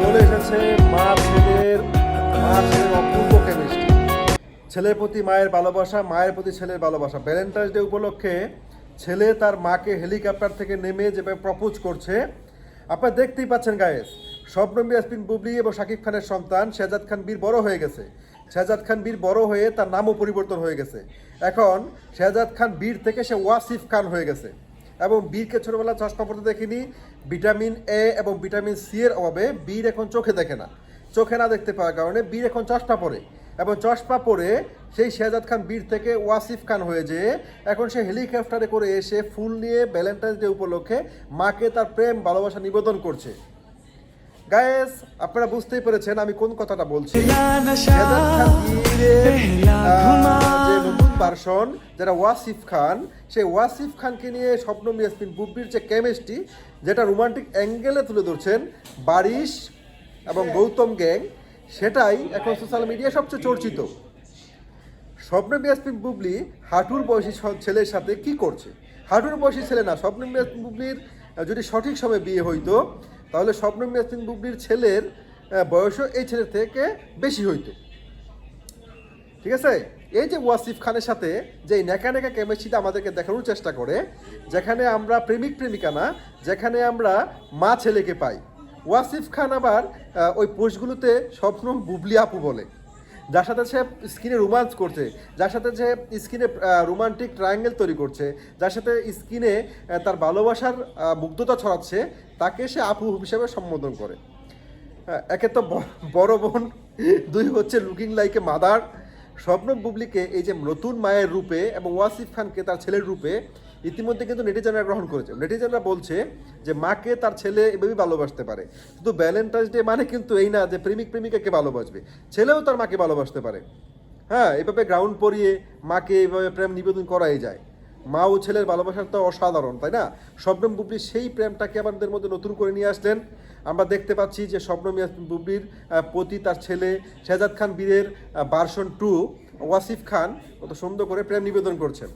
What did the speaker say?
চলে এসেছে মা ছেলের অপূর্ব কেমিস্ট্রি ছেলের প্রতি মায়ের ভালোবাসা, মায়ের প্রতি ছেলের ভালোবাসা। ভ্যালেন্টাইন্স ডে উপলক্ষে ছেলে তার মাকে হেলিকপ্টার থেকে নেমে যেভাবে প্রপোজ করছে, আপনারা দেখতেই পাচ্ছেন গায়েস স্বপ্নম ইয়াসমিন বুবলি এবং শাকিব খানের সন্তান শেজাদ খান বীর বড় হয়ে গেছে। শেজাদ খান বীর বড় হয়ে তার নামও পরিবর্তন হয়ে গেছে। এখন শেজাদ খান বীর থেকে সে ওয়াসিফ খান হয়ে গেছে। এবং বীরকে ছোটবেলা চশমা পড়তে দেখিনি। ভিটামিন এ এবং ভিটামিন সি এর অভাবে বীর এখন চোখে দেখে না। চোখে না দেখতে পাওয়ার কারণে বীর এখন চশমা পরে। এবং চশমা পরে সেই শেহজাদ খান বীর থেকে ওয়াসিফ খান হয়ে যেয়ে এখন সে হেলিকপ্টারে করে এসে ফুল নিয়ে ভ্যালেন্টাইন্স ডে উপলক্ষে মাকে তার প্রেম ভালোবাসা নিবেদন করছে। গায়েস আপনারা বুঝতেই পেরেছেন আমি কোন কথাটা বলছি। শেহজাদ খান বীরের, ভার্সন যারা ওয়াসিফ খান, সেই ওয়াসিফ খানকে নিয়ে স্বপ্নম ইয়াসমিন বুব্বির যে কেমিস্ট্রি যেটা রোমান্টিক অ্যাঙ্গেলে তুলে ধরছেন বারিশ এবং গৌতম গ্যাং, সেটাই এখন সোশ্যাল মিডিয়ায় সবচেয়ে চর্চিত। স্বপ্নম ইয়াসমিন বুবলি হাঁটুর বয়সী ছেলের সাথে কি করছে? হাঁটুর বয়সী ছেলে না স্বপ্নম ইয়াসমিন বুবলির যদি সঠিক সময়ে বিয়ে হইতো, তাহলে স্বপ্নম ইয়াসমিন বুবলির ছেলের বয়সও এই ছেলের থেকে বেশি হইতো। ঠিক আছে? এই যে ওয়াসিফ খানের সাথে যে নেকা নেকা কেমিস্ট্রিটা আমাদেরকে দেখানোর চেষ্টা করে, যেখানে আমরা প্রেমিক প্রেমিকা না, যেখানে আমরা মা ছেলেকে পাই। ওয়াসিফ খান আবার ওই পোস্টগুলোতে স্বপ্ন বুবলি আপু বলে। যার সাথে সে স্কিনে রোমান্স করছে, যার সাথে সে স্কিনে রোমান্টিক ট্রায়াঙ্গেল তৈরি করছে, যার সাথে স্কিনে তার ভালোবাসার মুগ্ধতা ছড়াচ্ছে, তাকে সে আপু হিসেবে সম্বোধন করে। একে তো বড় বোন, দুই হচ্ছে লুকিং লাইকে মাদার স্বপ্ন বুবলিকে এই যে নতুন মায়ের রূপে এবং ওয়াসিফ খানকে তার ছেলের রূপে ইতিমধ্যে কিন্তু নেটিজেনরা গ্রহণ করেছে। নেটিজেনরা বলছে যে মাকে তার ছেলে এভাবেই ভালোবাসতে পারে। কিন্তু ভ্যালেন্টাইন্স ডে মানে কিন্তু এই না যে প্রেমিক প্রেমিকাকে ভালোবাসবে। ছেলেও তার মাকে ভালোবাসতে পারে। হ্যাঁ এভাবে গ্রাউন্ড পরিয়ে মাকে এভাবে প্রেম নিবেদন করাই যায়। মা ও ছেলের ভালোবাসার তো অসাধারণ, তাই না? স্বপ্নম বুবলি সেই প্রেমটাকে আমাদের মধ্যে নতুন করে নিয়ে আসলেন। আমরা দেখতে পাচ্ছি যে স্বপ্নম বুবলির পতি, তার ছেলে শেহজাদ খান বীরের বার্সন টু ওয়াসিফ খান কত সুন্দর করে প্রেম নিবেদন করছেন।